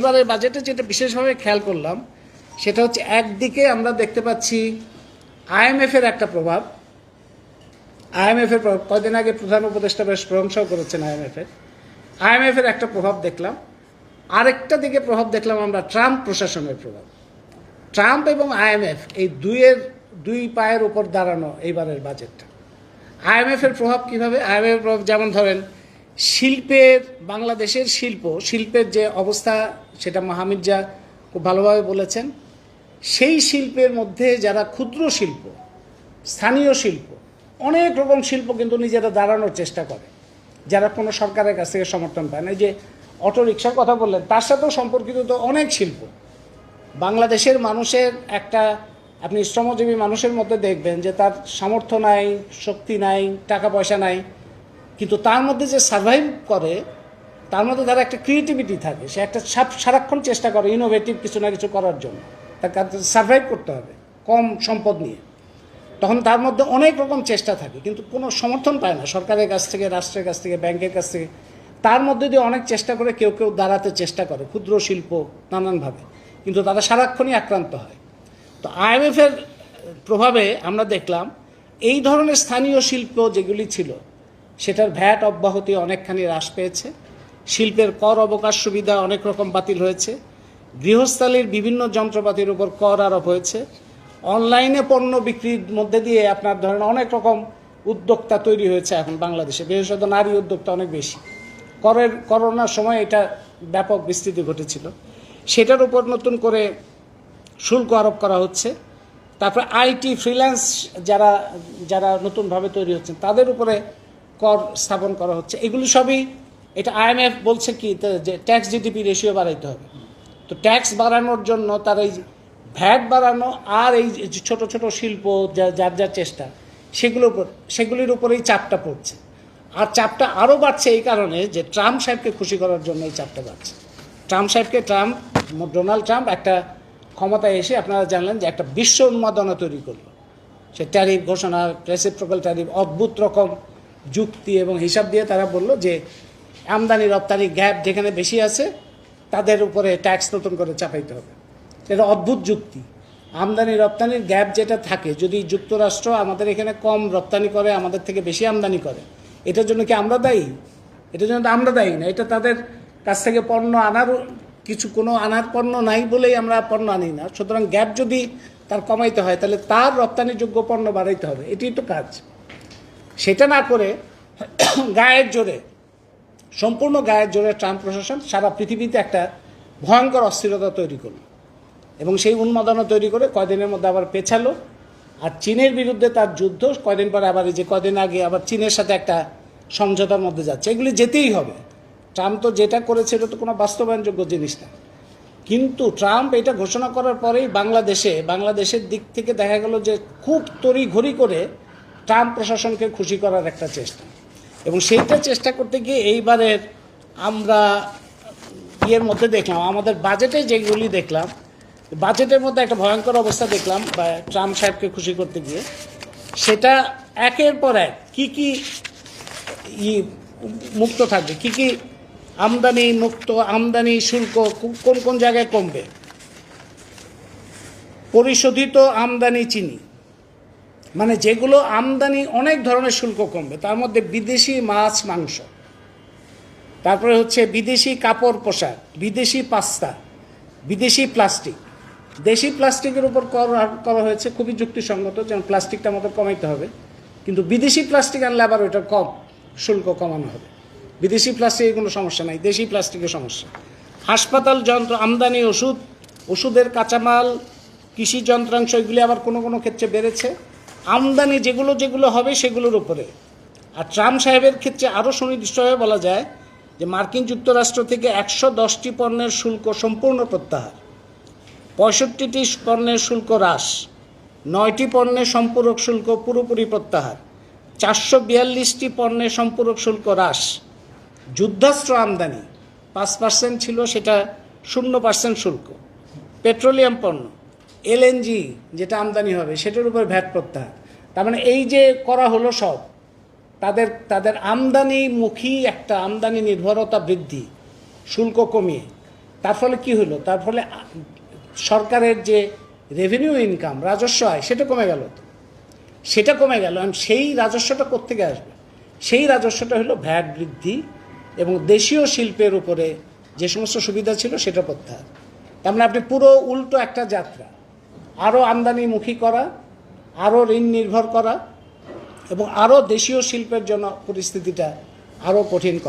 এইবারের বাজেটে যেটা বিশেষভাবে খেয়াল করলাম, সেটা হচ্ছে একদিকে আমরা দেখতে পাচ্ছি আইএমএফের একটা প্রভাব। আইএমএফের প্রভাব, কয়দিন আগে প্রধান উপদেষ্টা বেশ প্রশংসাও করেছেন আইএমএফের আইএমএফের একটা প্রভাব দেখলাম। আরেকটা দিকে প্রভাব দেখলাম আমরা ট্রাম্প প্রশাসনের প্রভাব। ট্রাম্প এবং আইএমএফ এই দুইয়ের, দুই পায়ের উপর দাঁড়ানো এইবারের বাজেটটা আইএমএফের প্রভাব কীভাবে? আইএমএফের প্রভাব যেমন ধরেন শিল্পের, বাংলাদেশের শিল্প, শিল্পের যে অবস্থা, সেটা মাহমিদজা খুব ভালোভাবে বলেছেন, সেই শিল্পের মধ্যে যারা ক্ষুদ্র শিল্প, স্থানীয় শিল্প, অনেক রকম শিল্প কিন্তু নিজেরা দাঁড়ানোর চেষ্টা করে, যারা কোনো সরকারের কাছ থেকে সমর্থন পায় না। যে অটো রিক্সার কথা বললেন, তার সাথেও সম্পর্কিত তো অনেক শিল্প। বাংলাদেশের মানুষের একটা, আপনি শ্রমজীবী মানুষের মধ্যে দেখবেন যে তার সামর্থ্য নাই, শক্তি নাই, টাকা পয়সা নাই কিন্তু তার মধ্যে যে সার্ভাইভ করে, তার মধ্যে তার একটা ক্রিয়েটিভিটি থাকে। সে একটা সারাক্ষণ চেষ্টা করে ইনোভেটিভ কিছু না কিছু করার জন্য। তার সার্ভাইভ করতে হবে, কম সম্পদ নিয়ে। তখন তার মধ্যে অনেক রকম চেষ্টা থাকে, কিন্তু কোনো সমর্থন পায় না। সরকারের কাছ থেকে, রাষ্ট্রের কাছ থেকে, ব্যাংকের কাছ থেকে। তার মধ্যে দিয়ে অনেক চেষ্টা করে, কেউ কেউ দাঁড়াতে চেষ্টা করে, ক্ষুদ্র শিল্প নানানভাবে। কিন্তু তারা সারাক্ষণই আক্রান্ত হয়। তো আইএমএফের প্রভাবে আমরা দেখলাম, এই ধরনের স্থানীয় শিল্প যেগুলি ছিল সেটার ভ্যাট অব্যাহতি অনেকখানি হ্রাস পেয়েছে। শিল্পের কর অবকাশ সুবিধা অনেক রকম বাতিল হয়েছে। গৃহস্থালির বিভিন্ন যন্ত্রপাতির উপর কর আরোপ হয়েছে। অনলাইনে পণ্য বিক্রির মধ্যে দিয়ে আপনার ধরেন অনেক রকম উদ্যোক্তা তৈরি হয়েছে এখন বাংলাদেশে। বিশেষত নারী উদ্যোক্তা অনেক বেশি। করের, করোনার সময় এটা ব্যাপক বিস্তৃতি ঘটেছিল। সেটার উপর নতুন করে শুল্ক আরোপ করা হচ্ছে। তারপরে আইটি, ফ্রিল্যান্স যারা যারা নতুনভাবে তৈরি হচ্ছেন, তাদের উপরে কর স্থাপন করা হচ্ছে। এগুলি সবই, এটা আইএমএফ বলছে কি যে ট্যাক্স জিডিপি রেশিও বাড়াইতে হবে। তো ট্যাক্স বাড়ানোর জন্য তার এই ভ্যাট বাড়ানো আর এই ছোট ছোট শিল্প যার যার চেষ্টা উপর, সেগুলির উপরেই চাপটা পড়ছে। আর চাপটা আরও বাড়ছে এই কারণে যে ট্রাম্প সাহেবকে খুশি করার জন্য এই চাপটা বাড়ছে। ট্রাম্প সাহেবকে ট্রাম্প, ডোনাল্ড ট্রাম্প একটা ক্ষমতায় এসে আপনারা জানলেন যে একটা বিশ্ব উন্মাদনা তৈরি করল। সে ট্যারিফ ঘোষণা রেসিপ্রোকাল ট্যারিফ অদ্ভুত রকম যুক্তি এবং হিসাব দিয়ে তারা বলল যে, আমদানি, রপ্তানি গ্যাপ যেখানে বেশি আছে, তাদের উপরে ট্যাক্স নতুন করে চাপাইতে হবে। এটা অদ্ভুত যুক্তি। আমদানি, রপ্তানির গ্যাপ যেটা থাকে, যদি যুক্তরাষ্ট্র আমাদের এখানে কম রপ্তানি করে, আমাদের থেকে বেশি আমদানি করে, এটার জন্য কি আমরা দায়ী? এটার জন্য আমরা দায়ী না। এটা তাদের কাছ থেকে পণ্য আনার, কিছু কোনো আনার পণ্য নাই বলেই আমরা পণ্য আনি না। সুতরাং গ্যাপ যদি তার কমাইতে হয়, তাহলে তার রপ্তানিযোগ্য পণ্য বাড়াইতে হবে। এটাই তো কাজ। সেটা না করে গায়ের জোরে, সম্পূর্ণ গায়ের জোরে ট্রাম্প প্রশাসন সারা পৃথিবীতে একটা ভয়ঙ্কর অস্থিরতা তৈরি করল। এবং সেই উন্মাদনা তৈরি করে কয়দিনের মধ্যে আবার পেছালো। আর চীনের বিরুদ্ধে তার যুদ্ধ, কয়দিন পরে আবার এই যে কয়দিন আগে আবার চীনের সাথে একটা সমঝোতার মধ্যে যাচ্ছে। এগুলি যেতেই হবে। ট্রাম্প তো যেটা করেছে এটা তো কোনো বাস্তবায়নযোগ্য জিনিস না। কিন্তু ট্রাম্প এটা ঘোষণা করার পরেই বাংলাদেশে, বাংলাদেশের দিক থেকে দেখা গেল যে খুব তড়িঘড়ি করে ট্রাম্প প্রশাসনকে খুশি করার একটা চেষ্টা। এবং সেইটা চেষ্টা করতে গিয়ে এইবারের আমরা ইয়ের মধ্যে দেখলাম, আমাদের বাজেটে যেগুলি দেখলাম বাজেটের মধ্যে একটা ভয়ঙ্কর অবস্থা দেখলাম বা ট্রাম্প সাহেবকে খুশি করতে গিয়ে। সেটা একের পর এক কী কী ই মুক্ত থাকবে, কি কি আমদানি মুক্ত, আমদানি শুল্ক কোন কোন জায়গায় কমবে? পরিশোধিত আমদানি চিনি। মানে যেগুলো আমদানি অনেক ধরনের শুল্ক কমবে, তার মধ্যে বিদেশি মাছ, মাংস। তারপরে হচ্ছে বিদেশি কাপড় পোশাক, বিদেশি পাস্তা, বিদেশি প্লাস্টিক। দেশি প্লাস্টিকের উপর কর, করা হয়েছে খুবই যুক্তিসঙ্গত যেমন প্লাস্টিকটা আমাদের কমাইতে হবে। কিন্তু বিদেশি প্লাস্টিক আনলে আবার ওইটা কম, শুল্ক কমানো হবে। বিদেশি প্লাস্টিকের কোনো সমস্যা নাই, দেশি প্লাস্টিকের সমস্যা। হাসপাতাল যন্ত্র, আমদানি ওষুধ, ওষুধের কাঁচামাল, কৃষি যন্ত্রাংশ, এগুলি আবার কোনো কোনো ক্ষেত্রে বেড়েছে। আমদানি যেগুলো যেগুলো হবে সেগুলোর উপরে। আর ট্রাম্প সাহেবের ক্ষেত্রে আরও সুনির্দিষ্টভাবে বলা যায় যে মার্কিন যুক্তরাষ্ট্র থেকে একশো দশটি পণ্যের শুল্ক সম্পূর্ণ প্রত্যাহার। পঁয়ষট্টিটি পণ্যের শুল্ক হ্রাস, নয়টি পণ্যের সম্পূরক শুল্ক পুরোপুরি প্রত্যাহার, চারশো বিয়াল্লিশটি পণ্যের সম্পূরক শুল্ক হ্রাস, যুদ্ধাস্ত্র আমদানি, পাঁচ পার্সেন্ট ছিল সেটা শূন্য পার্সেন্ট শুল্ক, পেট্রোলিয়াম পণ্য এলএনজি যেটা আমদানি হবে, সেটার উপর ভ্যাট প্রত্যাহার তার মানে এই যে করা হলো সব, তাদের তাদের আমদানিমুখী একটা আমদানি নির্ভরতা বৃদ্ধি, শুল্ক কমিয়ে। তার ফলে কি হলো? তার ফলে সরকারের যে রেভিনিউ ইনকাম রাজস্ব আয়, সেটা কমে গেল তো। সেটা কমে গেল সেই রাজস্বটা কোত্থেকে আসবে? সেই রাজস্বটা হলো ভ্যাট বৃদ্ধি এবং দেশীয় শিল্পের উপরে যে সমস্ত সুবিধা ছিল সেটা প্রত্যাহার তার মানে আপনি পুরো উল্টো একটা যাত্রা। আরও আমদানিমুখী করা আরও ঋণ নির্ভর করা এবং আরও দেশীয় শিল্পের জন্য পরিস্থিতিটা আরও কঠিন